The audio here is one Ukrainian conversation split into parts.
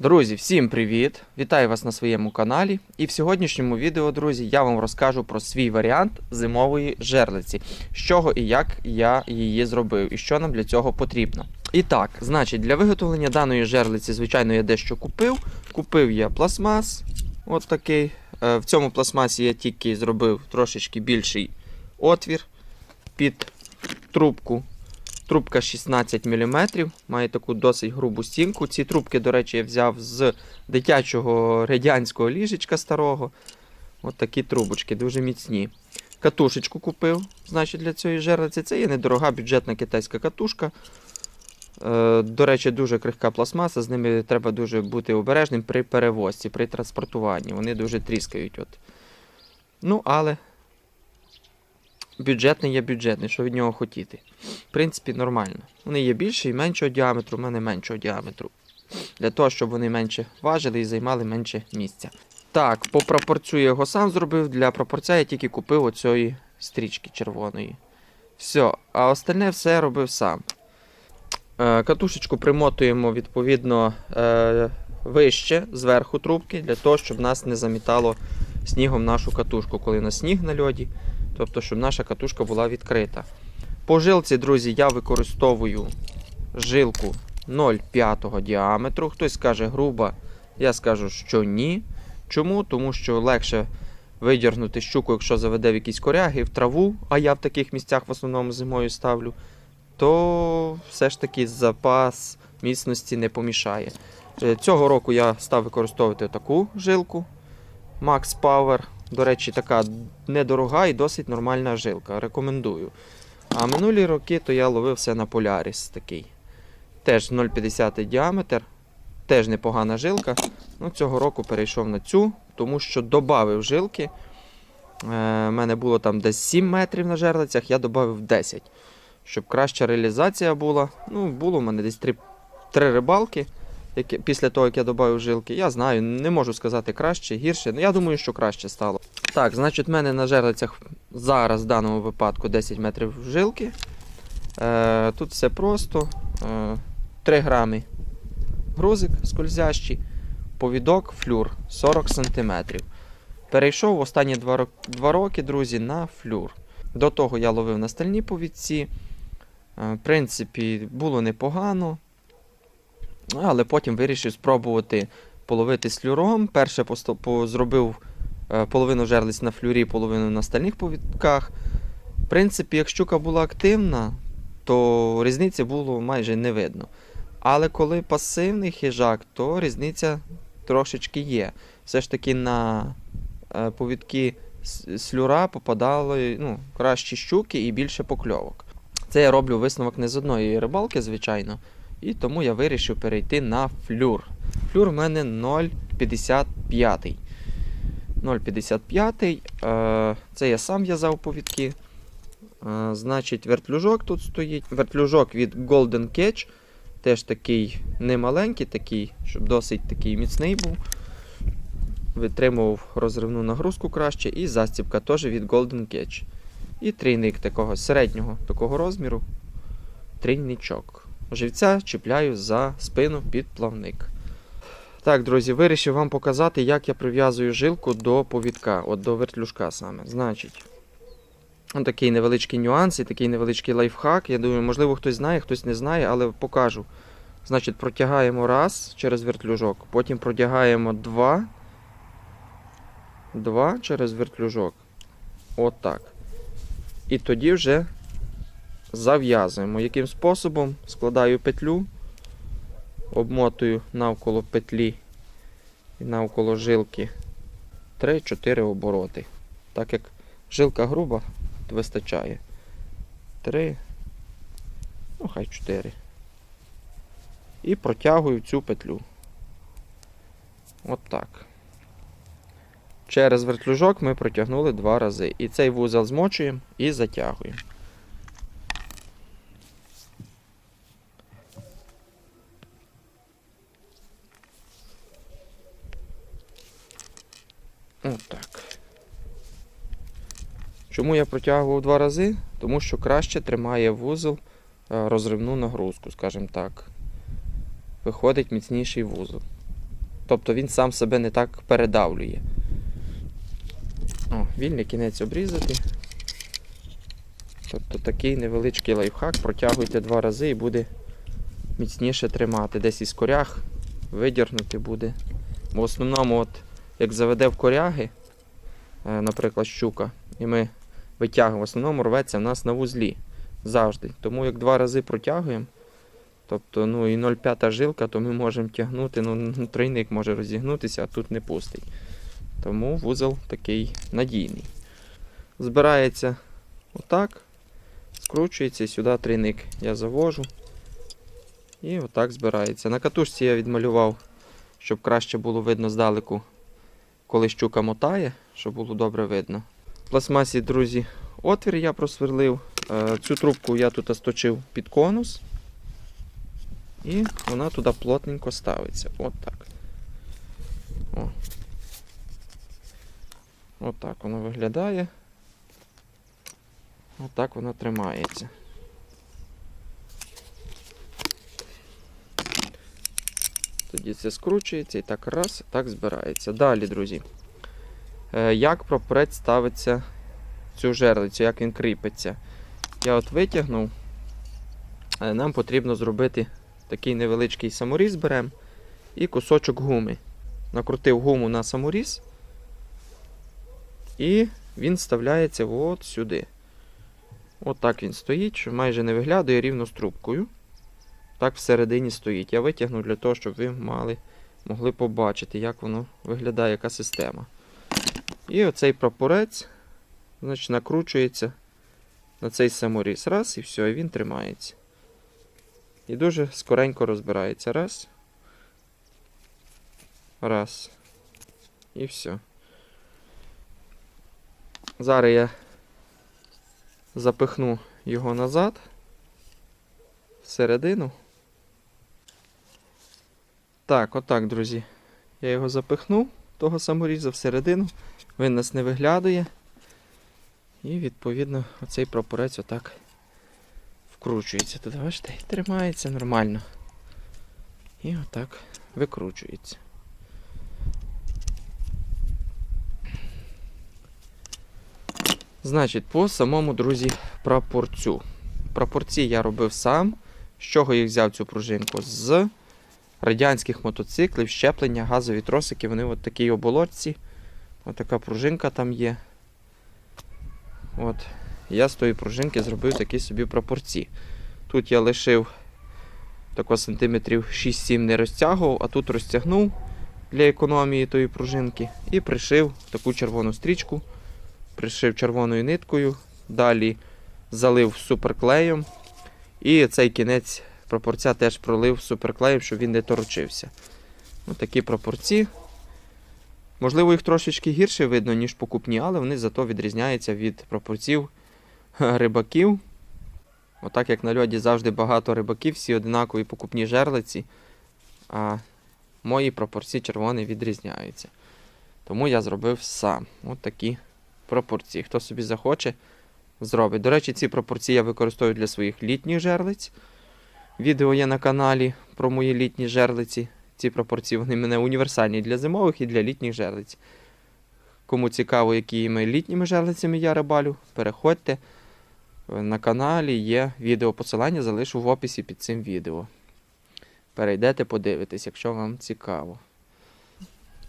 Друзі, всім привіт! Вітаю вас на своєму каналі. І в сьогоднішньому відео, друзі, я вам розкажу про свій варіант зимової жерлиці, з чого і як я її зробив, і що нам для цього потрібно. І так, значить, для виготовлення даної жерлиці, звичайно, я дещо купив. Купив я пластмас, от такий. Е, В цьому пластмасі я тільки зробив трошечки більший отвір під трубку. Трубка 16 мм, має таку досить грубу стінку. Ці трубки, до речі, я взяв з дитячого радянського ліжечка старого. От такі трубочки, дуже міцні. Катушечку купив, значить, для цієї жерлиці. Це є недорога бюджетна китайська катушка. Е, До речі, дуже крихка пластмаса, з ними треба дуже бути обережним при перевозці, при транспортуванні. Вони дуже тріскають. От. Ну, але бюджетний є бюджетний, що від нього хотіти. В принципі, нормально. Вони є більше і меншого діаметру, у мене меншого діаметру. Для того, щоб вони менше важили і займали менше місця. Так, по пропорцію я його сам зробив. Для пропорція я тільки купив оцієї стрічки червоної. Все, а остальне все робив сам. Е, Катушечку примотуємо відповідно е, вище зверху трубки, для того, щоб нас не замітало снігом нашу катушку, коли на сніг на льоді. Тобто, щоб наша катушка була відкрита. По жилці, друзі, я використовую жилку 0,5 діаметру. Хтось скаже груба, я скажу, що ні. Чому? Тому що легше видірнути щуку, якщо заведе в якісь коряги, в траву, а я в таких місцях в основному зимою ставлю, то все ж таки запас міцності не помішає. Е, Цього року я став використовувати таку жилку Max Power. До речі, така недорога і досить нормальна жилка. Рекомендую. А минулі роки то я ловив все на Polaris такий. Теж 0,50 діаметр, теж непогана жилка. Ну, Цього року перейшов на цю, тому що додав жилки. Е, У мене було там десь 7 метрів на жерлицях, я додав 10. Щоб краща реалізація була. Ну, було в мене десь 3, 3 рибалки які, після того, як я додав жилки. Я знаю, не можу сказати краще, гірше. Ну, я думаю, що краще стало. Так, значить, в мене на жерлицях зараз в даному випадку 10 метрів жилки. Е, тут все просто. Е, 3 грами грузик скользящий, повідок, флюр 40 см. Перейшов останні 2, 2 роки, друзі, на флюр. До того я ловив на стальні повідці. Е, в принципі, було непогано. Але потім вирішив спробувати половити з флюром. Перше зробив е, половину жерлиць на флюрі, половину на стальних повідках. В принципі, як щука була активна, то різниці було майже не видно. Але коли пасивний хижак, то різниця трошечки є. Все ж таки на е, повідки з попадали ну, кращі щуки і більше покльовок. Це я роблю висновок не з одної рибалки, звичайно. І тому я вирішив перейти на флюр. Флюр в мене 0,55. 0,55. Е, Це я сам в'язав повідки. Е, Значить, вертлюжок тут стоїть. Вертлюжок від Golden Catch. Теж такий немаленький, такий, щоб досить такий міцний був. Витримував розривну нагрузку краще. І застібка теж від Golden Catch. І трійник такого середнього такого розміру. Трійничок. Живця чіпляю за спину під плавник. Так, друзі, вирішив вам показати, як я прив'язую жилку до повідка, от до вертлюжка саме. Значить, такий невеличкий нюанс і такий невеличкий лайфхак. Я думаю, можливо, хтось знає, хтось не знає, але покажу. Значить, протягаємо раз через вертлюжок, потім протягаємо два. Два через вертлюжок. От так. І тоді вже зав'язуємо. Яким способом складаю петлю, обмотую навколо петлі і навколо жилки 3-4 обороти. Так як жилка груба, то вистачає 3, ну хай 4. І протягую цю петлю. От так. Через вертлюжок ми протягнули два рази. І цей вузол змочуємо і затягуємо. Отак. Чому я протягував два рази? Тому що краще тримає вузол е, розривну нагрузку, скажімо так. Виходить міцніший вузол. Тобто він сам себе не так передавлює. О, вільний кінець обрізати. Тобто такий невеличкий лайфхак, протягуйте два рази і буде міцніше тримати. Десь із коряг видірнути буде. В основному, от, як заведе в коряги, е, наприклад, щука, і ми витягуємо, в основному рветься в нас на вузлі завжди. Тому як два рази протягуємо, тобто ну, і 0,5 жилка, то ми можемо тягнути, ну, тройник може розігнутися, а тут не пустить. Тому вузол такий надійний. Збирається отак, скручується і сюди трійник я завожу. І отак збирається. На катушці я відмалював, щоб краще було видно здалеку, коли щука мотає, щоб було добре видно. В пластмасі, друзі, отвір я просверлив. Е, Цю трубку я тут сточив під конус. І вона туди плотненько ставиться. От так. О. От так воно виглядає. От так воно тримається. Тоді це скручується і так раз, так збирається. Далі, друзі. Е, Як прапорець ставиться цю жерлицю, як він кріпиться? Я от витягнув. Е, Нам потрібно зробити такий невеличкий саморіз беремо і кусочок гуми. Накрутив гуму на саморіз. І він вставляється от сюди. От так він стоїть, що майже не виглядає рівно з трубкою. Так всередині стоїть. Я витягну для того, щоб ви мали, могли побачити, як воно виглядає, яка система. І оцей прапорець значить, накручується на цей саморіз. Раз, і все, і він тримається. І дуже скоренько розбирається. Раз. Раз. І все. Зараз я запихну його назад, всередину. Так, отак, друзі. Я його запихнув, того саморіза всередину. Він нас не виглядає. І відповідно оцей прапорець отак вкручується. Туди, бачите, і тримається нормально. І отак викручується. Значить, по самому, друзі, прапорцю. Прапорці я робив сам. З чого я взяв цю пружинку? З радянських мотоциклів, щеплення, газові тросики, вони от такій оболочці. Ось така пружинка там є. От. Я з тої пружинки зробив такі собі прапорці. Тут я лишив тако сантиметрів 6-7 не розтягував, а тут розтягнув для економії тої пружинки і пришив таку червону стрічку пришив червоною ниткою, далі залив суперклеєм. І цей кінець пропорця теж пролив суперклеєм, щоб він не торочився. Ось такі пропорції. Можливо, їх трошечки гірше видно, ніж покупні, але вони зато відрізняються від пропорців рибаків. Отак як на льоді завжди багато рибаків, всі одинакові покупні жерлиці. А мої пропорції червоні відрізняються. Тому я зробив сам. От такі пропорції. Хто собі захоче, зробить. До речі, ці пропорції я використовую для своїх літніх жерлиць. Відео є на каналі про мої літні жерлиці. Ці пропорції вони мене універсальні для зимових і для літніх жерлиць. Кому цікаво, якими літніми жерлицями я рибалю, переходьте. На каналі є відео посилання, залишу в описі під цим відео. Перейдете, подивитесь, якщо вам цікаво.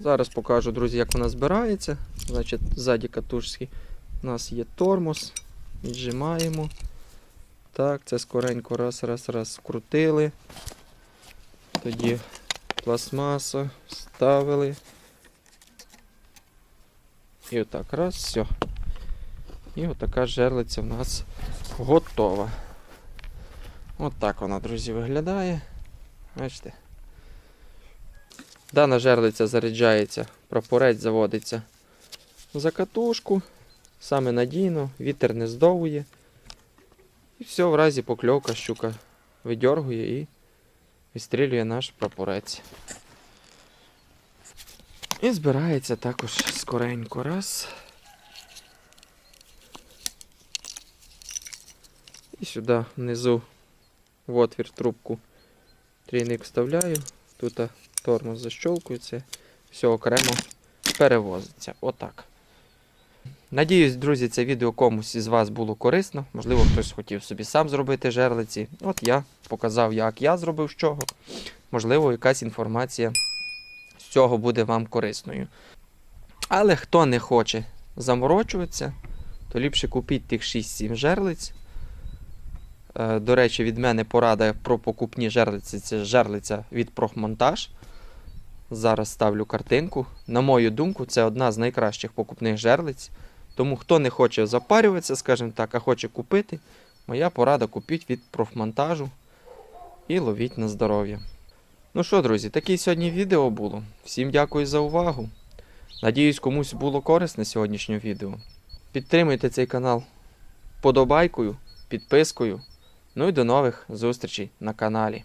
Зараз покажу, друзі, як вона збирається. Значить, ззаді катушки у нас є тормоз. Віджимаємо. Так, це скоренько раз, раз, раз вкрутили. Тоді пластмаса вставили. І отак раз, все. І отака жерлиця в нас готова. Отак вона, друзі, виглядає. Бачите? Дана жерлиця заряджається, прапорець заводиться за катушку. Саме надійно, вітер не здовує. І все, в разі покльовка щука видьоргує і відстрілює наш прапорець. І збирається також скоренько. Раз. І сюди внизу в отвір трубку трійник вставляю, Тут тормоз защолкується, все окремо перевозиться. Отак. Надіюсь, друзі, це відео комусь із вас було корисно. Можливо, хтось хотів собі сам зробити жерлиці. От я показав, як я зробив з чого. Можливо, якась інформація з цього буде вам корисною. Але хто не хоче заморочуватися, то ліпше купіть тих 6-7 жерлиць. Е, До речі, від мене порада про покупні жерлиці це жерлиця від Прохмонтаж. Зараз ставлю картинку. На мою думку, це одна з найкращих покупних жерлиць. Тому хто не хоче запарюватися, скажімо так, а хоче купити, моя порада купіть від профмонтажу і ловіть на здоров'я. Ну що, друзі, таке сьогодні відео було. Всім дякую за увагу. Надіюсь, комусь було корисне сьогоднішнє відео. Підтримуйте цей канал подобайкою, підпискою. Ну і до нових зустрічей на каналі.